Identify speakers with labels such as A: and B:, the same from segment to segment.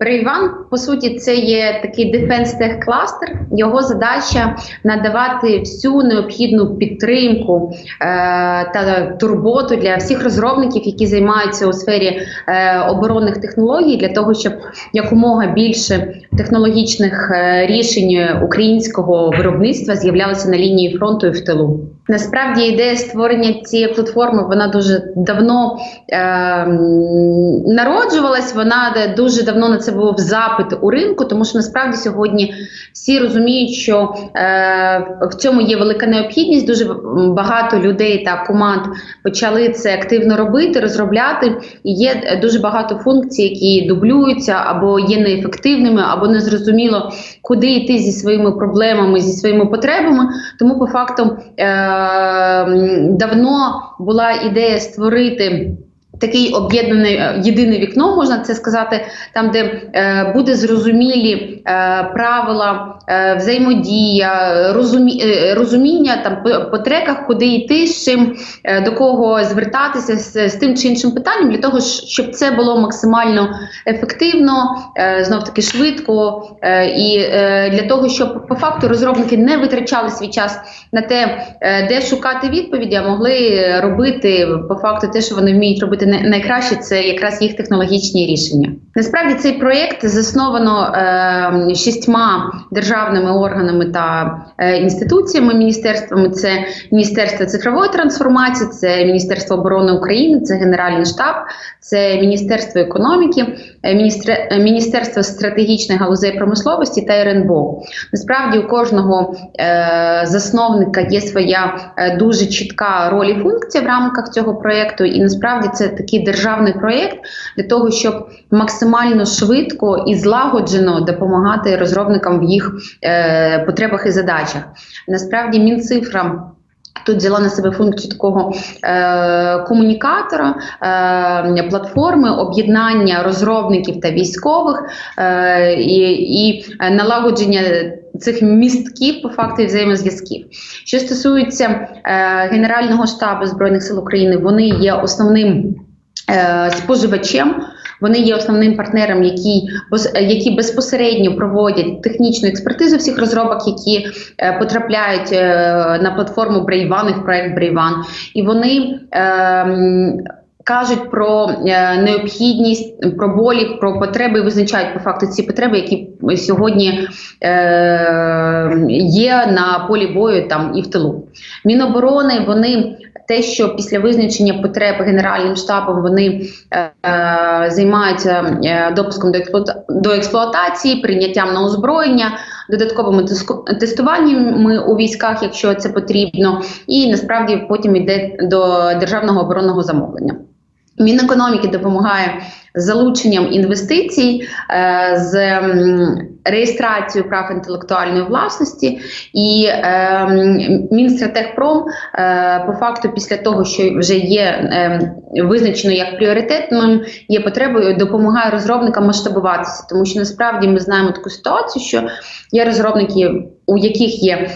A: Брейван, по суті, це є такий defense tech кластер. Його задача надавати всю необхідну підтримку е, та турботу для всіх розробників, які займаються у сфері е, оборонних технологій, для того, щоб якомога більше технологічних е, рішень українського виробництва з'являлося на лінії фронту і в тилу. Насправді ідея створення цієї платформи вона дуже давно е, народжувалась. Вона дуже давно на це був запит у ринку, тому що насправді сьогодні всі розуміють, що е, в цьому є велика необхідність. Дуже багато людей та команд почали це активно робити, розробляти. І є дуже багато функцій, які дублюються або є неефективними, або незрозуміло, куди йти зі своїми проблемами, зі своїми потребами. Тому по факту. Е, давно була ідея створити. Такий об'єднаний е, єдине вікно, можна це сказати, там, де е, буде зрозумілі е, правила, е, взаємодія, розумі, е, розуміння там по, по треках, куди йти, з чим е, до кого звертатися з, з тим чи іншим питанням, для того, щоб це було максимально ефективно, е, знов таки швидко, е, і е, для того, щоб по факту розробники не витрачали свій час на те, е, де шукати відповіді, а могли робити по факту те, що вони вміють робити найкраще це якраз їх технологічні рішення. Насправді цей проєкт засновано е, шістьма державними органами та е, інституціями міністерствами. Це Міністерство цифрової трансформації, це Міністерство оборони України, це Генеральний штаб, це Міністерство економіки, е, міністр, е, Міністерство стратегічних галузей промисловості та РНБО. Насправді у кожного е, засновника є своя е, дуже чітка роль і функція в рамках цього проєкту, і насправді це такий державний проєкт для того, щоб максимально швидко і злагоджено допомагати розробникам в їх е, потребах і задачах. Насправді, мінцифра. Тут взяла на себе функцію такого е, комунікатора, е, платформи, об'єднання розробників та військових е, і, і налагодження цих містків по факту і взаємозв'язків. Що стосується е, Генерального штабу збройних сил України, вони є основним. Е, споживачем. Вони є основним партнером, які які безпосередньо проводять технічну експертизу всіх розробок, які е, потрапляють е, на платформу Брейван і в проект Брейван. І вони е, кажуть про е, необхідність, про болі, про потреби і визначають по факту ці потреби, які сьогодні е, є на полі бою там і в тилу. Міноборони вони те, що після визначення потреб генеральним штабом вони е, е, займаються е, допуском до, експлуата... до експлуатації, прийняттям на озброєння, додатковими тестуваннями у військах, якщо це потрібно, і насправді потім йде до державного оборонного замовлення. Мінекономіки допомагає залученням інвестицій, е, з реєстрацією прав інтелектуальної власності і е, Мінстратегпром е, по факту, після того, що вже є визначено як пріоритетним, є потребою, допомагає розробникам масштабуватися, тому що насправді ми знаємо таку ситуацію, що є розробники. У яких є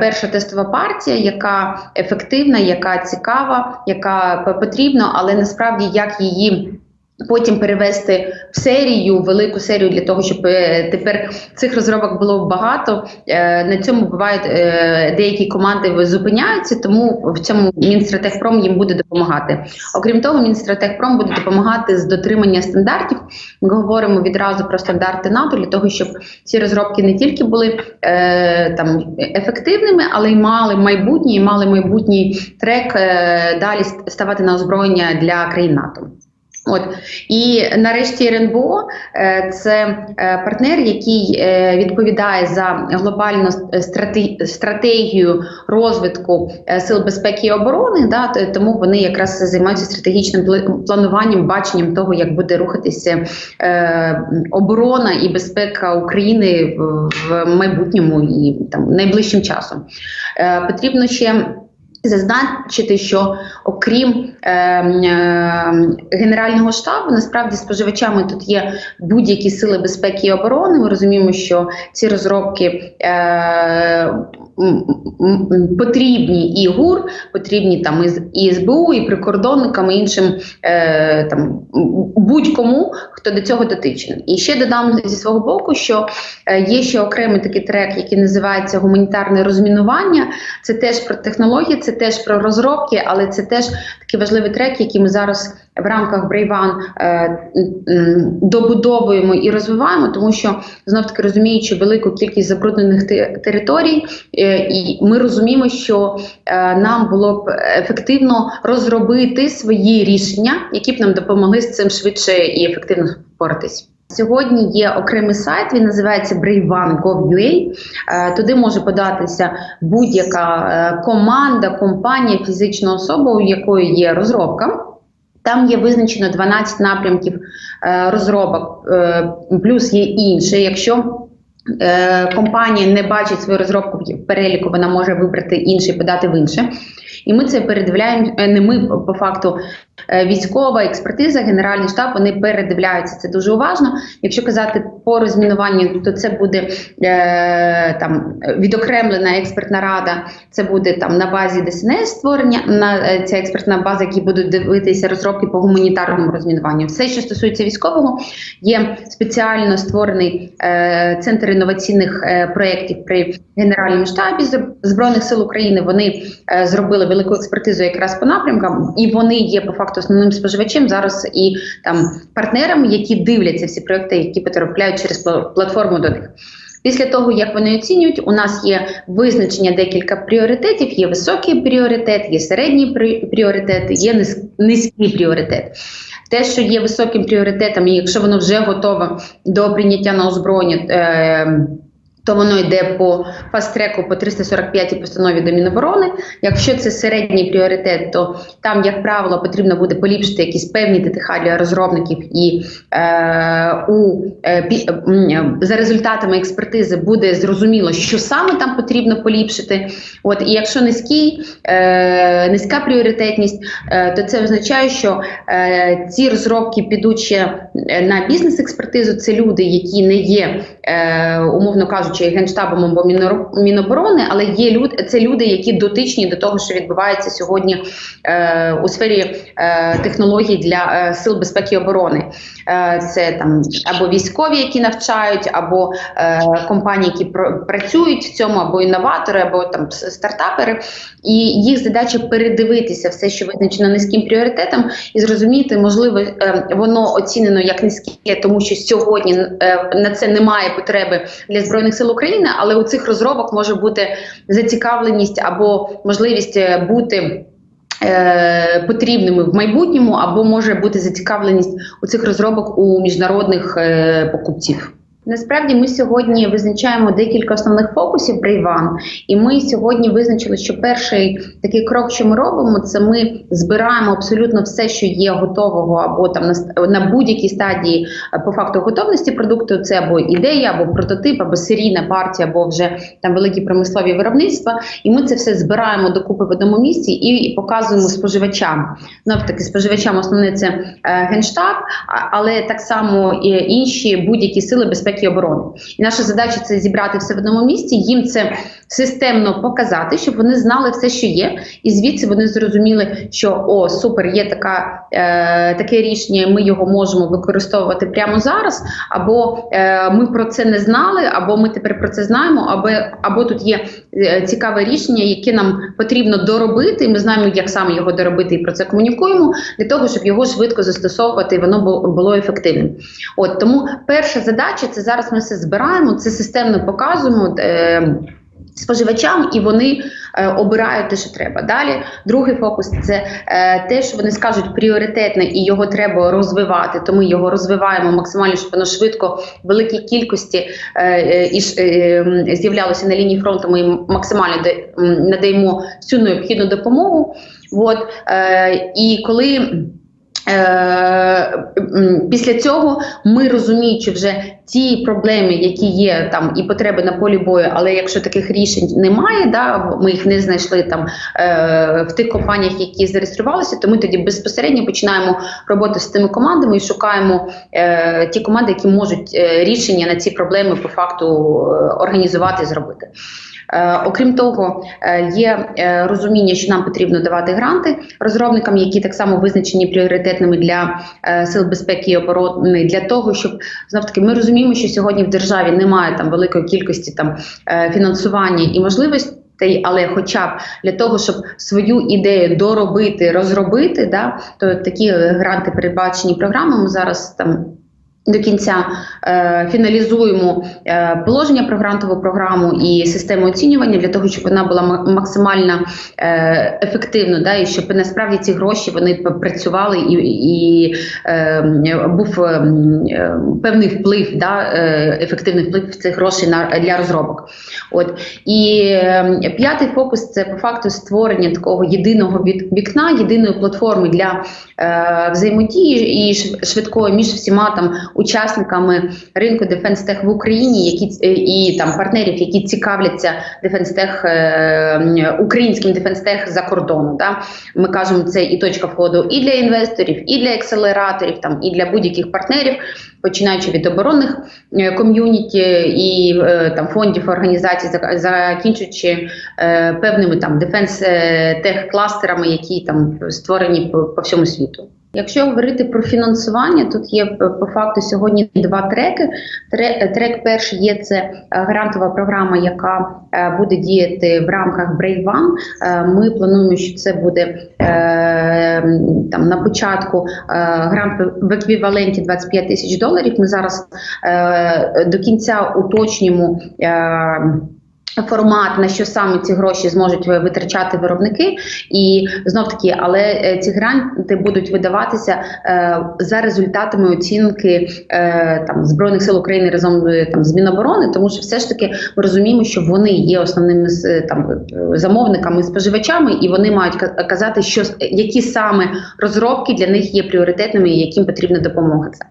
A: перша тестова партія, яка ефективна, яка цікава, яка потрібна, але насправді як її Потім перевести в серію, велику серію для того, щоб е, тепер цих розробок було багато. Е, на цьому бувають е, деякі команди зупиняються, тому в цьому Мінстратегпром їм буде допомагати. Окрім того, Мінстратегпром буде допомагати з дотримання стандартів. Ми говоримо відразу про стандарти НАТО для того, щоб ці розробки не тільки були там ефективними, але й мали майбутнє, і мали майбутній трек далі ставати на озброєння для країн НАТО. От і нарешті РНБО е, це е, партнер, який е, відповідає за глобальну стратегію розвитку сил безпеки і оборони. Да, тому вони якраз займаються стратегічним плануванням, баченням того, як буде рухатися оборона і безпека України в майбутньому і там найближчим часом. Потрібно ще. Зазначити, що окрім е, е, Генерального штабу, насправді споживачами тут є будь-які сили безпеки і оборони. Ми розуміємо, що ці розробки е, потрібні і ГУР, потрібні там і, СБУ, і прикордонникам, і іншим е, там будь-кому, хто до цього дотичний. І ще додам зі свого боку, що е, є ще окремий такий трек, який називається гуманітарне розмінування. Це теж про технології, це теж про розробки, але це теж такий важливий трек, який ми зараз в рамках Брейван е, добудовуємо і розвиваємо, тому що знов таки розуміючи велику кількість забруднених територій, е, і ми розуміємо, що е, нам було б ефективно розробити свої рішення, які б нам допомогли з цим швидше і ефективно впоратись. Сьогодні є окремий сайт, він називається brave1.gov.ua. Е, Туди може податися будь-яка е, команда, компанія, фізична особа, у якої є розробка. Там є визначено 12 напрямків е, розробок, плюс є інше. Якщо компанія не бачить свою розробку в переліку, вона може вибрати інше і подати в інше. І ми це передивляємо. Не ми по факту військова експертиза, генеральний штаб. Вони передивляються це дуже уважно. Якщо казати по розмінуванню, то це буде е, там відокремлена експертна рада. Це буде там на базі ДСНС створення на е, ця експертна база, які будуть дивитися розробки по гуманітарному розмінуванню. Все, що стосується військового, є спеціально створений е, центр інноваційних е, проєктів при генеральному штабі збройних сил України. Вони е, зробили велику експертизу якраз по напрямкам, і вони є по факту основним споживачем зараз і там партнерами, які дивляться всі проекти, які потрапляють через платформу до них. Після того, як вони оцінюють, у нас є визначення декілька пріоритетів. Є високий пріоритет, є середній пріоритет, є низький пріоритет. Те, що є високим пріоритетом, і якщо воно вже готове до прийняття на озброєння, е, то воно йде по фаст-треку по 345 постанові до Міноборони. Якщо це середній пріоритет, то там, як правило, потрібно буде поліпшити якісь певні ТТХ для розробників, і е, у е, пі, м, за результатами експертизи буде зрозуміло, що саме там потрібно поліпшити. От і якщо низький, е, низька пріоритетність, е, то це означає, що е, ці розробки підуть ще е, на бізнес-експертизу. Це люди, які не є, е, умовно кажучи, генштабом або Міноборони, але є люди, це люди, які дотичні до того, що відбувається сьогодні е, у сфері е, технологій для е, сил безпеки і оборони. Е, це там або військові, які навчають, або е, компанії, які пр- працюють в цьому, або інноватори, або там стартапери. І їх задача передивитися все, що визначено низьким пріоритетом, і зрозуміти, можливо, е, воно оцінено як низьке, тому що сьогодні е, на це немає потреби для збройних сил України, але у цих розробок може бути зацікавленість або можливість е, бути. е, Потрібними в майбутньому або може бути зацікавленість у цих розробок у міжнародних е, покупців. Насправді ми сьогодні визначаємо декілька основних фокусів Брейван, і ми сьогодні визначили, що перший такий крок, що ми робимо, це ми збираємо абсолютно все, що є готового, або там на, будь-якій стадії е, по факту готовності продукту. Це або ідея, або прототип, або серійна партія, або вже там великі промислові виробництва. І ми це все збираємо докупи в одному місці і, і показуємо споживачам. Знов таки споживачам основне це е, генштаб, але так само і інші будь-які сили безпеки і оборони. І наша задача це зібрати все в одному місці, їм це системно показати, щоб вони знали все, що є, і звідси вони зрозуміли, що о, супер, є така, е, таке рішення, ми його можемо використовувати прямо зараз, або е, ми про це не знали, або ми тепер про це знаємо, або, або тут є е, цікаве рішення, яке нам потрібно доробити. і Ми знаємо, як саме його доробити, і про це комунікуємо для того, щоб його швидко застосовувати, і воно було, ефективним. От тому перша задача це зараз ми все збираємо, це системно показуємо. Е, Споживачам і вони е, обирають те, що треба. Далі другий фокус це е, те, що вони скажуть пріоритетне і його треба розвивати. Тому його розвиваємо максимально, щоб воно швидко в великій кількості е, е, е, з'являлося на лінії фронту. Ми їм максимально де, надаємо всю необхідну допомогу. От, е, і коли Після цього ми розуміючи вже ті проблеми, які є там і потреби на полі бою, але якщо таких рішень немає, да ми їх не знайшли там е, в тих компаніях, які зареєструвалися, то ми тоді безпосередньо починаємо роботу з тими командами і шукаємо е, ті команди, які можуть е, рішення на ці проблеми по факту е, організувати і зробити. Е, окрім того, е, є е, розуміння, що нам потрібно давати гранти розробникам, які так само визначені пріоритетними для сил безпеки і оборони, для того, щоб знов таки ми розуміємо, що сьогодні в державі немає там великої кількості там фінансування і можливостей. Але, хоча б для того, щоб свою ідею доробити, розробити, да, то такі гранти передбачені програмами зараз там до кінця е, фіналізуємо е, положення про грантову програму і систему оцінювання для того, щоб вона була максимально е, ефективною, да, і щоб насправді ці гроші вони працювали і, і е, був е, е, певний вплив, да, е, ефективний вплив цих грошей на для розробок. От і е, п'ятий фокус це по факту створення такого єдиного вікна, єдиної платформи для е, взаємодії і швидкої між всіма там учасниками ринку Дефенстех в Україні, які е, і там партнерів, які цікавляться Дефенстех українським Дефенстех за кордону. Да? Ми кажемо, це і точка входу і для інвесторів, і для акселераторів, там і для будь-яких партнерів, починаючи від оборонних е, ком'юніті і е, там фондів організацій, зак- закінчуючи певними там дефенс тех кластерами, які там створені по всьому світу. Якщо говорити про фінансування, тут є по факту сьогодні два треки. Тре- Трек перший є це е, грантова програма, яка е, буде діяти в рамках. Е, Ми плануємо, що це буде е, там на початку е, грант в- еквіваленті 25 тисяч доларів. Ми зараз е, до кінця уточнюємо. Формат на що саме ці гроші зможуть витрачати виробники, і знов таки, але е, ці гранти будуть видаватися е, за результатами оцінки е, там збройних сил України разом там з Міноборони, тому що все ж таки ми розуміємо, що вони є основними там замовниками, споживачами, і вони мають ка- казати, що які саме розробки для них є пріоритетними і яким потрібна допомога. Це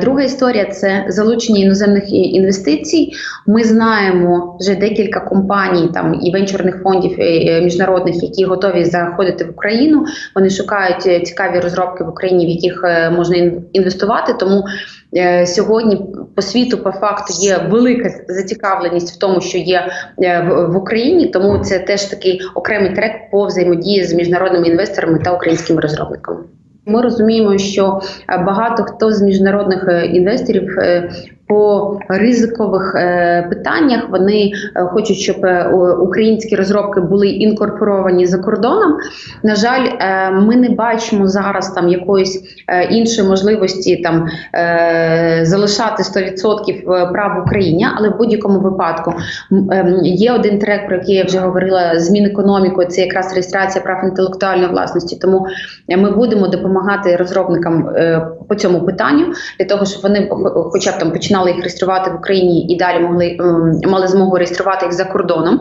A: Друга історія це залучення іноземних інвестицій. Ми знаємо вже декілька компаній там і венчурних фондів е, міжнародних, які готові заходити в Україну. Вони шукають е, цікаві розробки в Україні, в яких е, можна інвестувати. Тому е, сьогодні по світу по факту є велика зацікавленість в тому, що є е, в Україні. Тому це теж такий окремий трек по взаємодії з міжнародними інвесторами та українськими розробниками. Ми розуміємо, що е, багато хто з міжнародних е, інвесторів е, по ризикових питаннях вони хочуть, щоб українські розробки були інкорпоровані за кордоном. На жаль, ми не бачимо зараз там якоїсь іншої можливості там залишати 100% прав в Україні, але в будь-якому випадку ем, є один трек, про який я вже говорила: змін економікою. Це якраз реєстрація прав інтелектуальної власності. Тому ми будемо допомагати розробникам е, по цьому питанню для того, щоб вони хо- хоча б там починали їх реєструвати в Україні і далі могли мали змогу реєструвати їх за кордоном.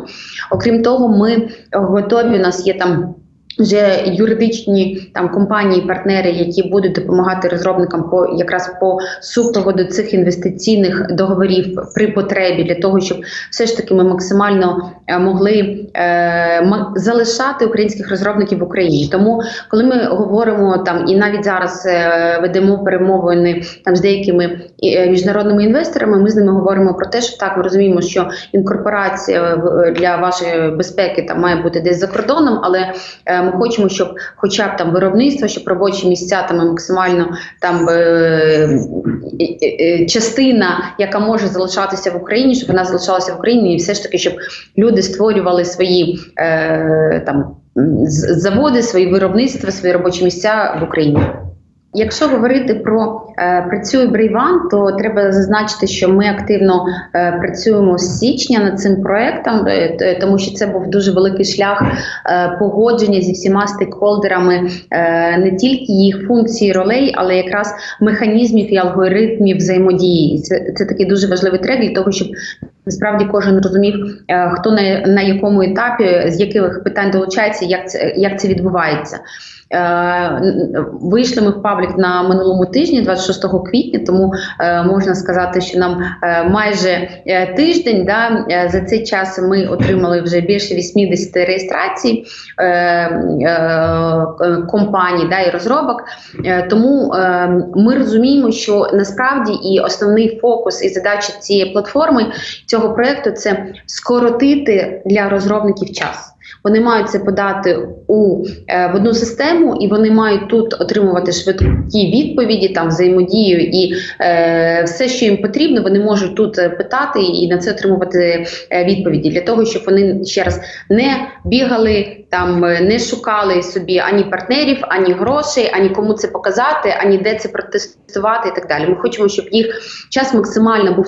A: Окрім того, ми готові. У нас є там. Вже юридичні там компанії, партнери, які будуть допомагати розробникам по якраз по супроводу цих інвестиційних договорів при потребі для того, щоб все ж таки ми максимально е, могли е, залишати українських розробників в Україні. Тому, коли ми говоримо там і навіть зараз е, ведемо перемовини там з деякими е, міжнародними інвесторами, ми з ними говоримо про те, що так ми розуміємо, що інкорпорація в- для вашої безпеки там має бути десь за кордоном, але е, ми хочемо, щоб хоча б там виробництво, щоб робочі місця там максимально там е, е, частина, яка може залишатися в Україні, щоб вона залишалася в Україні, і все ж таки, щоб люди створювали свої е, там заводи, свої виробництва, свої робочі місця в Україні. Якщо говорити про працює Брейван, то треба зазначити, що ми активно е, працюємо з січня над цим проектом, е, тому що це був дуже великий шлях е, погодження зі всіма стейкхолдерами е, не тільки їх функцій, ролей, але якраз механізмів і алгоритмів взаємодії. Це, це такий дуже важливий трек для того, щоб насправді кожен розумів, е, хто на, на якому етапі, з яких питань долучається, як це як це відбувається. Е, Вийшли ми в паблік на минулому тижні, 26 26 квітня, тому е, можна сказати, що нам е, майже е, тиждень. Да, за цей час ми отримали вже більше 80 реєстрацій компаній да, і розробок. Тому ми розуміємо, що насправді і основний фокус і задача цієї платформи цього проекту це скоротити для розробників час. Вони мають це подати у е, в одну систему, і вони мають тут отримувати швидкі відповіді, там взаємодію і е, все, що їм потрібно, вони можуть тут е, питати і на це отримувати е, відповіді для того, щоб вони ще раз не бігали там, не шукали собі ані партнерів, ані грошей, ані кому це показати, ані де це протестувати і так далі. Ми хочемо, щоб їх час максимально був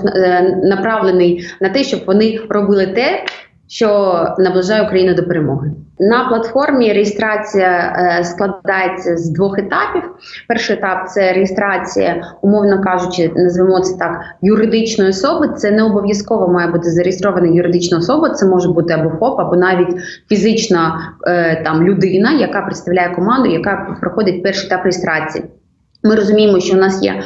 A: направлений на те, щоб вони робили те що наближає Україну до перемоги. На платформі реєстрація е, складається з двох етапів. Перший етап це реєстрація, умовно кажучи, назвемо це так юридичної особи. Це не обов'язково має бути зареєстрована юридична особа. Це може бути або ФОП, або навіть фізична е, там людина, яка представляє команду, яка проходить перший етап реєстрації. Ми розуміємо, що у нас є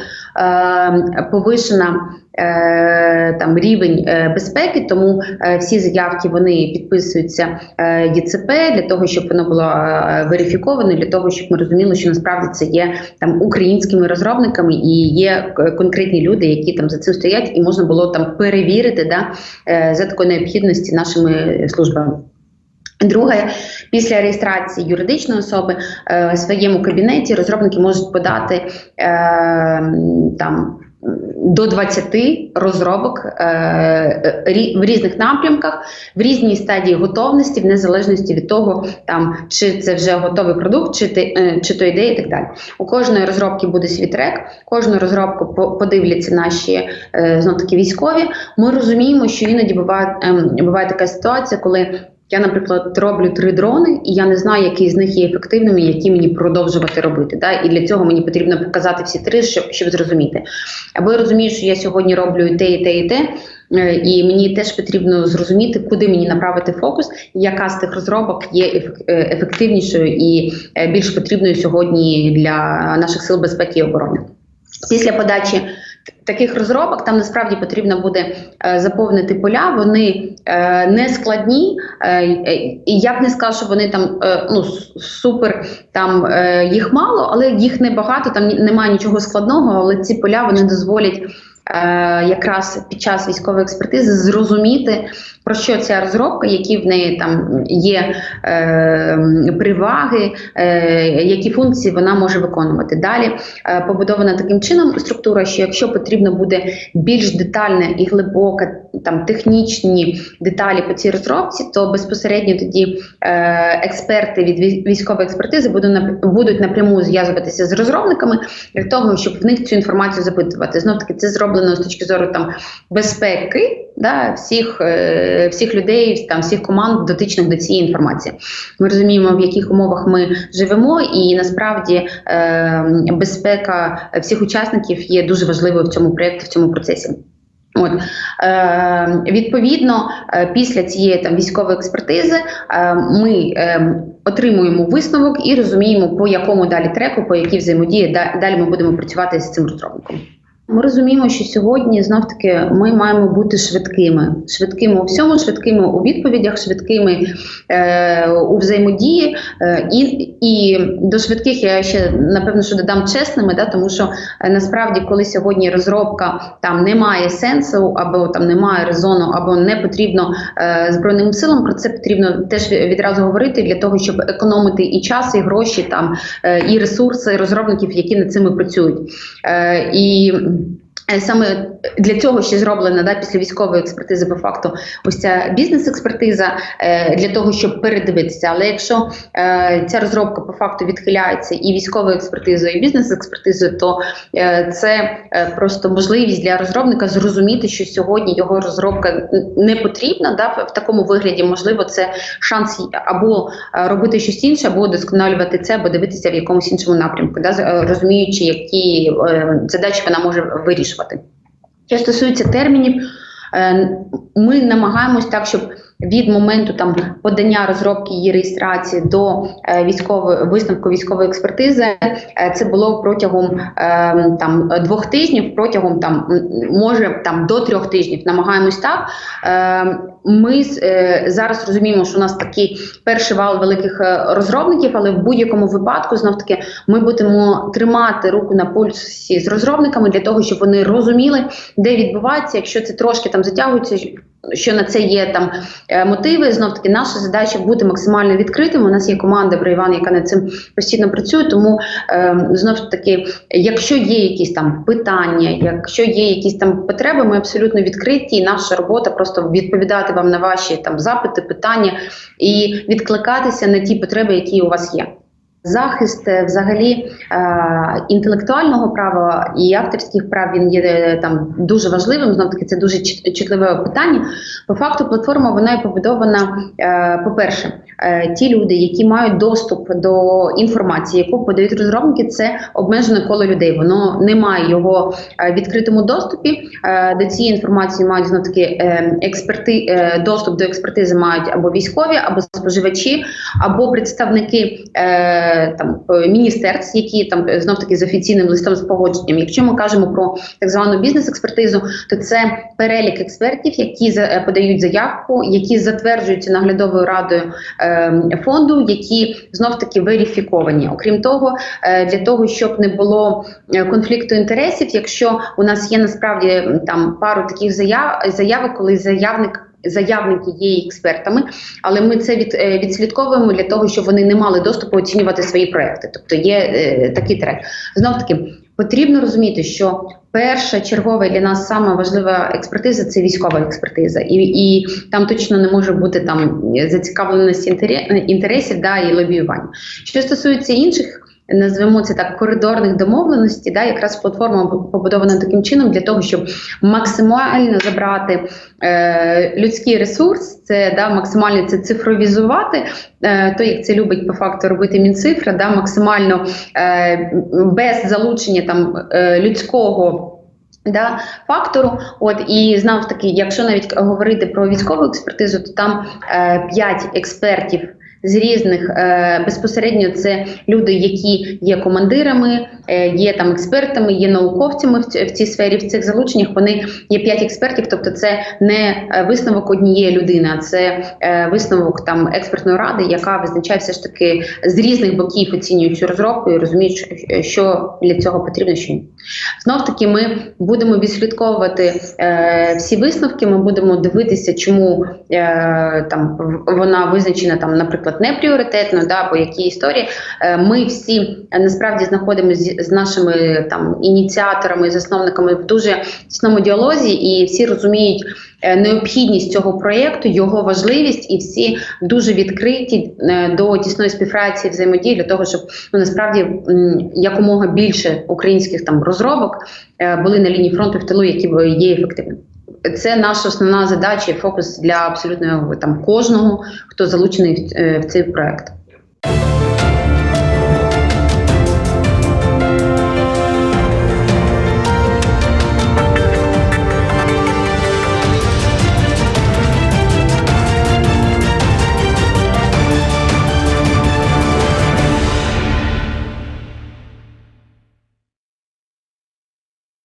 A: повишена е, там рівень е, безпеки, тому е, всі заявки вони підписуються е, ЄЦП для того, щоб воно було е, верифіковано, для того, щоб ми розуміли, що насправді це є там українськими розробниками і є конкретні люди, які там за цим стоять, і можна було там перевірити да, е, за такої необхідності нашими службами. Друге, після реєстрації юридичної особи е, в своєму кабінеті розробники можуть подати е, там до 20 розробок е, в різних напрямках, в різній стадії готовності, в незалежності від того, там чи це вже готовий продукт, чи, ти, е, чи то ідея і так далі. У кожної розробки буде свій трек, кожну розробку подивляться наші е, знов таки військові. Ми розуміємо, що іноді буває, ем, буває така ситуація, коли я, наприклад, роблю три дрони, і я не знаю, який з них є ефективним, і які мені продовжувати робити. Да? І для цього мені потрібно показати всі три, щоб, щоб зрозуміти. Або я розумію, що я сьогодні роблю і те, і те, і те. е, І мені теж потрібно зрозуміти, куди мені направити фокус, яка з тих розробок є е, ефективнішою і е, більш потрібною сьогодні для наших сил безпеки і оборони. Після подачі таких розробок там насправді потрібно буде е, заповнити поля. Вони е, не складні, е, і я б не сказала, що вони там ну супер там їх мало, але їх небагато. Там немає нічого складного, але ці поля вони дозволять. Якраз під час військової експертизи зрозуміти про що ця розробка, які в неї там є е, приваги, е, які функції вона може виконувати. Далі е, побудована таким чином структура, що якщо потрібно буде більш детальна і глибока, там технічні деталі по цій розробці, то безпосередньо тоді е, експерти від військової експертизи будуть будуть напряму зв'язуватися з розробниками для того, щоб в них цю інформацію запитувати. Знов таки це зроблено з точки зору там безпеки да, всіх, е, всіх людей, там всіх команд, дотичних до цієї інформації. Ми розуміємо, в яких умовах ми живемо, і насправді е, безпека всіх учасників є дуже важливою в цьому проєкті, в цьому процесі. От е, відповідно, е, після цієї там військової експертизи е, ми е, отримуємо висновок і розуміємо, по якому далі треку, по якій взаємодії да- далі ми будемо працювати з цим розробником. Ми розуміємо, що сьогодні знов таки ми маємо бути швидкими, швидкими у всьому, швидкими у відповідях, швидкими е, у взаємодії. Е, і, і до швидких я ще напевно що додам чесними, да, тому що е, насправді, коли сьогодні розробка там не має сенсу, або там немає резону, або не потрібно е, збройним силам, про це потрібно теж відразу говорити для того, щоб економити і час, і гроші, там е, і ресурси розробників, які над цими працюють. Е, і Е, Саме для цього ще зроблена да, після військової експертизи по факту ось ця бізнес-експертиза е, для того, щоб передивитися. Але якщо е, ця розробка по факту відхиляється і військовою експертизою, і бізнес-експертизою, то е, це е, просто можливість для розробника зрозуміти, що сьогодні його розробка не потрібна. Да, в такому вигляді, можливо, це шанс або е, робити щось інше, або досконалювати це, або дивитися в якомусь іншому напрямку, да, розуміючи, які е, задачі вона може вирішувати. Що стосується термінів, е, ми намагаємось так, щоб від моменту там подання розробки її реєстрації до е, військової висновку військової експертизи, е, це було протягом е, там двох тижнів, протягом там може там до трьох тижнів. Намагаємось так. Е, ми е, зараз розуміємо, що у нас такий перший вал великих розробників, але в будь-якому випадку знов таки ми будемо тримати руку на пульсі з розробниками для того, щоб вони розуміли, де відбувається, якщо це трошки там затягується. Що на це є там е, мотиви? Знов таки наша задача бути максимально відкритим. У нас є команда Брайван, яка над цим постійно працює. Тому е, знов таки, якщо є якісь там питання, якщо є якісь там потреби, ми абсолютно відкриті. І наша робота просто відповідати вам на ваші там запити, питання і відкликатися на ті потреби, які у вас є. Захист е, взагалі е, інтелектуального права і авторських прав він є е, там дуже важливим. Знов таки це дуже чутливе питання. По факту, платформа вона і побудована. Е, по-перше, е, ті люди, які мають доступ до інформації, яку подають розробники, це обмежене коло людей. Воно не має його в відкритому доступі. До цієї інформації мають знов таки експерти, доступ до експертизи мають або військові, або споживачі, або представники. Там е, міністерств, які там е, знов таки з офіційним листом з погодженням. Якщо ми кажемо про так звану бізнес-експертизу, то це перелік експертів, які е, подають заявку, які затверджуються наглядовою радою е, фонду, які знов таки верифіковані. Окрім того, для того, щоб не було конфлікту інтересів, якщо у нас є насправді там пару таких заяв заявок, коли заявник. Заявники є експертами, але ми це від, е, відслідковуємо для того, щоб вони не мали доступу оцінювати свої проекти. Тобто є е, такий тренд. Знов таки потрібно розуміти, що перша чергова для нас саме важлива експертиза це військова експертиза, і, і там точно не може бути там зацікавленості інтере- інтересів да, і лобіювання. Що стосується інших. Назвемо це так коридорних домовленостей, да, якраз платформа побудована таким чином для того, щоб максимально забрати е, людський ресурс, це да, максимально це цифровізувати, е, то як це любить по факту робити Мінцифра, да, максимально е, без залучення там е, людського. Да, фактору, от і знов таки, якщо навіть говорити про військову експертизу, то там е, 5 експертів з різних е, безпосередньо це люди, які є командирами, е, є там експертами, є науковцями в, цій сфері. В цих залученнях вони є 5 експертів, тобто це не е, висновок однієї людини, а це висновок там експертної ради, яка визначає все ж таки з різних боків оцінює цю розробку і розуміє, що- для цього потрібно, що ні. Знов таки, ми будемо відслідковувати всі висновки. Ми будемо дивитися, чому там вона визначена там, наприклад, не пріоритетно, да, по якій історії. Е, ми всі е, насправді знаходимося з, нашими там ініціаторами, засновниками в дуже тісному діалозі, і всі розуміють е, необхідність цього проєкту, його важливість, і всі дуже відкриті до тісної співпраці взаємодії для того, щоб ну насправді якомога більше українських там розробок були на лінії фронту в тилу, які є ефективними. Це наша основна задача і фокус для абсолютно там кожного, хто залучений в, е, цей проект.